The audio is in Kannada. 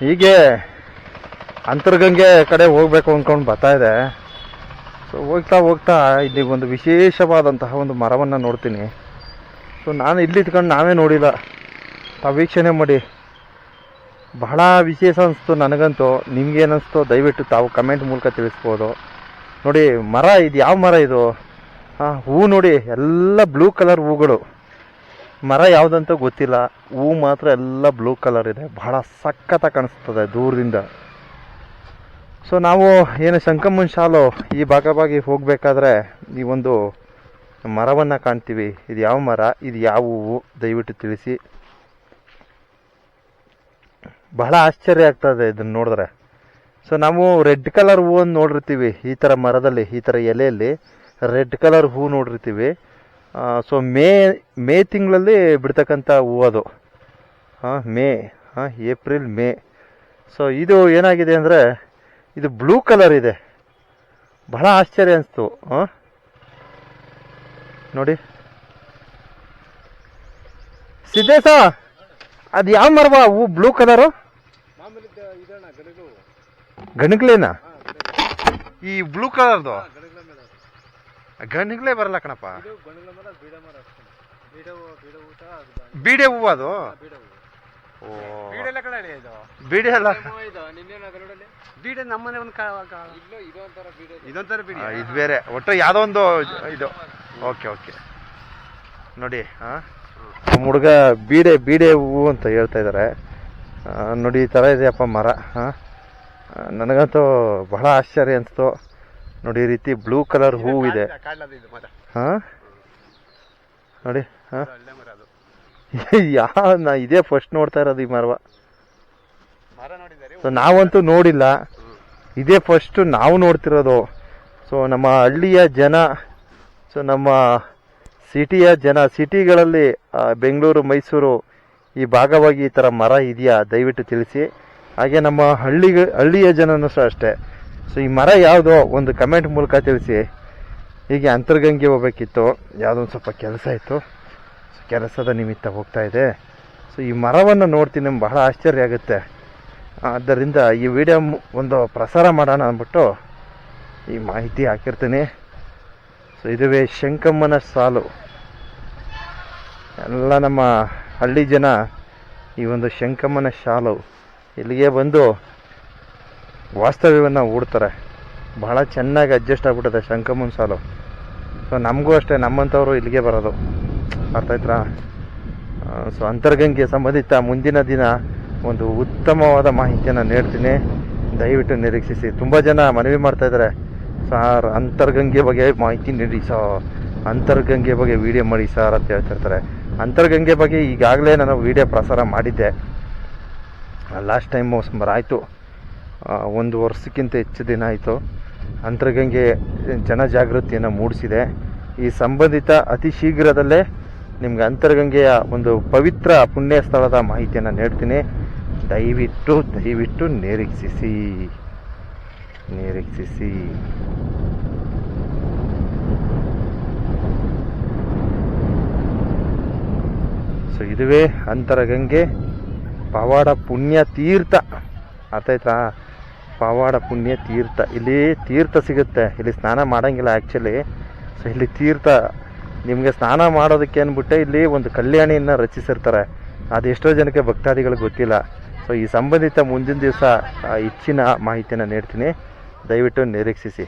ಹೀಗೆ ಅಂತರ್ಗಂಗೆ ಕಡೆ ಹೋಗ್ಬೇಕು ಅಂದ್ಕೊಂಡು ಬರ್ತಾ ಇದೆ. ಸೊ ಹೋಗ್ತಾ ಹೋಗ್ತಾ ಇಲ್ಲಿ ಒಂದು ವಿಶೇಷವಾದಂತಹ ಒಂದು ಮರವನ್ನು ನೋಡ್ತೀನಿ. ಸೊ ನಾನು ಇಲ್ಲಿ ಇಟ್ಕೊಂಡು ನಾವೇ ನೋಡಿಲ್ಲ. ತಾವು ವೀಕ್ಷಣೆ ಮಾಡಿ. ಬಹಳ ವಿಶೇಷ ಅನಿಸ್ತು ನನಗಂತೂ. ನಿಮ್ಗೇನು ಅನಿಸ್ತು ದಯವಿಟ್ಟು ತಾವು ಕಮೆಂಟ್ ಮೂಲಕ ತಿಳಿಸ್ಬೋದು. ನೋಡಿ, ಮರ ಇದು ಯಾವ ಮರ ಇದು? ಹಾಂ, ಹೂ ನೋಡಿ, ಎಲ್ಲ ಬ್ಲೂ ಕಲರ್ ಹೂಗಳು. ಮರ ಯಾವುದಂತ ಗೊತ್ತಿಲ್ಲ. ಹೂ ಮಾತ್ರ ಎಲ್ಲ ಬ್ಲೂ ಕಲರ್ ಇದೆ. ಬಹಳ ಸಖತ್ತ ಕಾಣಿಸ್ತದೆ ದೂರದಿಂದ. ಸೊ ನಾವು ಏನು ಶಂಕಮ್ಮನ ಶಾಲು ಈ ಭಾಗವಾಗಿ ಹೋಗಬೇಕಾದ್ರೆ ಈ ಒಂದು ಮರವನ್ನು ಕಾಣ್ತೀವಿ. ಇದು ಯಾವ ಮರ? ಇದು ಯಾವ ಹೂವು? ದಯವಿಟ್ಟು ತಿಳಿಸಿ. ಬಹಳ ಆಶ್ಚರ್ಯ ಆಗ್ತದೆ ಇದನ್ನು ನೋಡಿದ್ರೆ. ಸೊ ನಾವು ರೆಡ್ ಕಲರ್ ಹೂವನ್ನು ನೋಡಿರ್ತೀವಿ. ಈ ಥರ ಮರದಲ್ಲಿ, ಈ ಥರ ಎಲೆಯಲ್ಲಿ ರೆಡ್ ಕಲರ್ ಹೂ ನೋಡಿರ್ತೀವಿ. ಸೊ ಮೇ ಮೇ ತಿಂಗಳಲ್ಲಿ ಬಿಡ್ತಕ್ಕಂಥ ಹೂವು ಅದು. ಹಾಂ ಮೇ ಹಾಂ ಏಪ್ರಿಲ್ ಮೇ. ಸೊ ಇದು ಏನಾಗಿದೆ ಅಂದರೆ ಇದು ಬ್ಲೂ ಕಲರ್ ಇದೆ. ಬಹಳ ಆಶ್ಚರ್ಯ ಅನಿಸ್ತು ಹಾಂ. ನೋಡಿ. ಸಿದ್ದೇಶ ಅದು ಯಾವ ಮರವಾ? ಹೂ ಬ್ಲೂ ಕಲರು? ಗಣಗ್ಲೇನಾ ಈ ಬ್ಲೂ ಕಲರ್ದು? ಮೇಲೆ ಬರಲ್ಲ ಕಣಪ್ಪ. ಇದು ಗಣಗಲ ಮರ ಬೀಡ ಮರ ಅಷ್ಟೇ. ಬೀಡ ಹೂ- ಬೀಡ ಊಟ ಅದು ಬಾ- ಬೀಡೆ ಹೂವು ಅದು? ಬೀಡ ಓ. ಬೀಡೆಲ್ಲ ಕಡೆ ಇದು? ಬೀಡೆ ಅಲ್ಲ ಇದು ಬೀಡ ನಮ್ಮನೆ ಒಂದು ಇಲ್ಲೋ ಇದು ಒಂಥರ ಬೀಡ ಇದು. ಇದೊಂಥರ ಬೀಡಿ. ಆ, ಇದು ಬೇರೆ. ಒಟ್ಟು ಯಾವುದೋ ಒಂದು ಇದು. Okay okay. ನೋಡಿ ಹಾಂ ನಮ್ಮ ಹುಡುಗ ಬೀಡೆ ಬೀಡೆ ಹೂವು ಅಂತ ಹೇಳ್ತಾ ಇದ್ದಾರೆ ನೋಡಿ ಈ ಥರ ಇದೆಯಪ್ಪ ಮರ ಹಾಂ ನನಗಂತೂ ಬಹಳ ಆಶ್ಚರ್ಯ ಅನಿಸ್ತು. ನೋಡಿ ಈ ರೀತಿ ಬ್ಲೂ ಕಲರ್ ಹೂ ಇದೆ. ಹಾಂ? ನೋಡಿ ಹಾಂ? ಯಾ ನಾ ಇದೇ ಫಸ್ಟ್ ನೋಡ್ತಾ ಇರೋದು ಈ ಮರವ. ಸೊ ನಾವಂತೂ ನೋಡಿಲ್ಲ. ಇದೇ ಫಸ್ಟ್ ನಾವು ನೋಡ್ತಿರೋದು. ಸೊ ನಮ್ಮ ಹಳ್ಳಿಯ ಜನ ಸೊ ನಮ್ಮ ಸಿಟಿಯ ಜನ ಸಿಟಿಗಳಲ್ಲಿ ಬೆಂಗಳೂರು ಮೈಸೂರು ಈ ಭಾಗವಾಗಿ ಈ ಥರ ಮರ ಇದೆಯಾ? ದಯವಿಟ್ಟು ತಿಳಿಸಿ. ಹಾಗೆ ನಮ್ಮ ಹಳ್ಳಿ ಹಳ್ಳಿಯ ಜನನೂ ಸಹ ಅಷ್ಟೇ. ಸೊ ಈ ಮರ ಯಾವುದೋ ಒಂದು ಕಮೆಂಟ್ ಮೂಲಕ ತಿಳಿಸಿ. ಹೀಗೆ ಅಂತರ್ಗಂಗೆ ಹೋಗ್ಬೇಕಿತ್ತು. ಯಾವುದೋ ಒಂದು ಸ್ವಲ್ಪ ಕೆಲಸ ಇತ್ತು. ಸೊ ಕೆಲಸದ ನಿಮಿತ್ತ ಹೋಗ್ತಾ ಇದೆ. ಸೊ ಈ ಮರವನ್ನು ನೋಡ್ತೀನಿ ನಮ್ಗೆ ಬಹಳ ಆಶ್ಚರ್ಯ ಆಗುತ್ತೆ. ಆದ್ದರಿಂದ ಈ ವಿಡಿಯೋ ಒಂದು ಪ್ರಸಾರ ಮಾಡೋಣ ಅಂದ್ಬಿಟ್ಟು ಈ ಮಾಹಿತಿ ಹಾಕಿರ್ತೀನಿ. ಸೊ ಇದುವೇ ಶಂಕಮ್ಮನ ಸಾಲು. ಎಲ್ಲ ನಮ್ಮ ಹಳ್ಳಿ ಜನ ಈ ಒಂದು ಶಂಕಮ್ಮನ ಶಾಲು ಇಲ್ಲಿಗೆ ಬಂದು ವಾಸ್ತವ್ಯವನ್ನು ಹೂಡ್ತಾರೆ. ಬಹಳ ಚೆನ್ನಾಗಿ ಅಡ್ಜಸ್ಟ್ ಆಗ್ಬಿಟ್ಟಿದೆ ಶಂಕಮನ್ ಸಾಲು. ಸೊ ನಮಗೂ ಅಷ್ಟೇ, ನಮ್ಮಂಥವ್ರು ಇಲ್ಲಿಗೆ ಬರೋದು. ಅರ್ಥ ಸೊ ಅಂತರ್ಗಂಗೆ ಸಂಬಂಧಿತ ಮುಂದಿನ ದಿನ ಒಂದು ಉತ್ತಮವಾದ ಮಾಹಿತಿಯನ್ನು ನೀಡ್ತೀನಿ. ದಯವಿಟ್ಟು ನಿರೀಕ್ಷಿಸಿ. ತುಂಬ ಜನ ಮನವಿ ಮಾಡ್ತಾ ಇದ್ದಾರೆ ಸರ್, ಅಂತರ್ಗಂಗೆ ಬಗ್ಗೆ ಮಾಹಿತಿ ನೀಡಿ ಸೊ ಅಂತರ್ಗಂಗೆ ಬಗ್ಗೆ ವಿಡಿಯೋ ಮಾಡಿ ಸರ್ ಅಂತ ಹೇಳ್ತಿರ್ತಾರೆ ಅಂತರ್ಗಂಗೆ ಬಗ್ಗೆ ಈಗಾಗಲೇ ನಾನು ವಿಡಿಯೋ ಪ್ರಸಾರ ಮಾಡಿದ್ದೆ. ಲಾಸ್ಟ್ ಟೈಮು ಆಯಿತು ಒಂದು ವರ್ಷಕ್ಕಿಂತ ಹೆಚ್ಚು ದಿನ ಆಯಿತು. ಅಂತರ್ಗಂಗೆ ಜನಜಾಗೃತಿಯನ್ನು ಮೂಡಿಸಿದೆ. ಈ ಸಂಬಂಧಿತ ಅತಿ ಶೀಘ್ರದಲ್ಲೇ ನಿಮ್ಗೆ ಅಂತರ್ಗಂಗೆಯ ಒಂದು ಪವಿತ್ರ ಪುಣ್ಯ ಸ್ಥಳದ ಮಾಹಿತಿಯನ್ನು ನೀಡ್ತೀನಿ. ದಯವಿಟ್ಟು ದಯವಿಟ್ಟು ನಿರೀಕ್ಷಿಸಿ. ನಿರೀಕ್ಷಿಸಿ. ಸೊ ಇದುವೇ ಅಂತರಗಂಗೆ ಪವಾಡ ಪುಣ್ಯ ತೀರ್ಥ. ಆಯ್ತಾ ಪವಾಡ ಪುಣ್ಯ ತೀರ್ಥ. ಇಲ್ಲಿ ತೀರ್ಥ ಸಿಗುತ್ತೆ. ಇಲ್ಲಿ ಸ್ನಾನ ಮಾಡಂಗಿಲ್ಲ ಆ್ಯಕ್ಚುಲಿ ಸೊ ಇಲ್ಲಿ ತೀರ್ಥ, ನಿಮಗೆ ಸ್ನಾನ ಮಾಡೋದಕ್ಕೆ ಅಂದ್ಬಿಟ್ಟೆ ಇಲ್ಲಿ ಒಂದು ಕಲ್ಯಾಣಿಯನ್ನು ರಚಿಸಿರ್ತಾರೆ. ಅದು ಎಷ್ಟೋ ಜನಕ್ಕೆ ಭಕ್ತಾದಿಗಳಿಗೆ ಗೊತ್ತಿಲ್ಲ. ಸೊ ಈ ಸಂಬಂಧಿತ ಮುಂದಿನ ದಿವಸ ಹೆಚ್ಚಿನ ಮಾಹಿತಿಯನ್ನು ನೀಡ್ತೀನಿ. ದಯವಿಟ್ಟು ನಿರೀಕ್ಷಿಸಿ.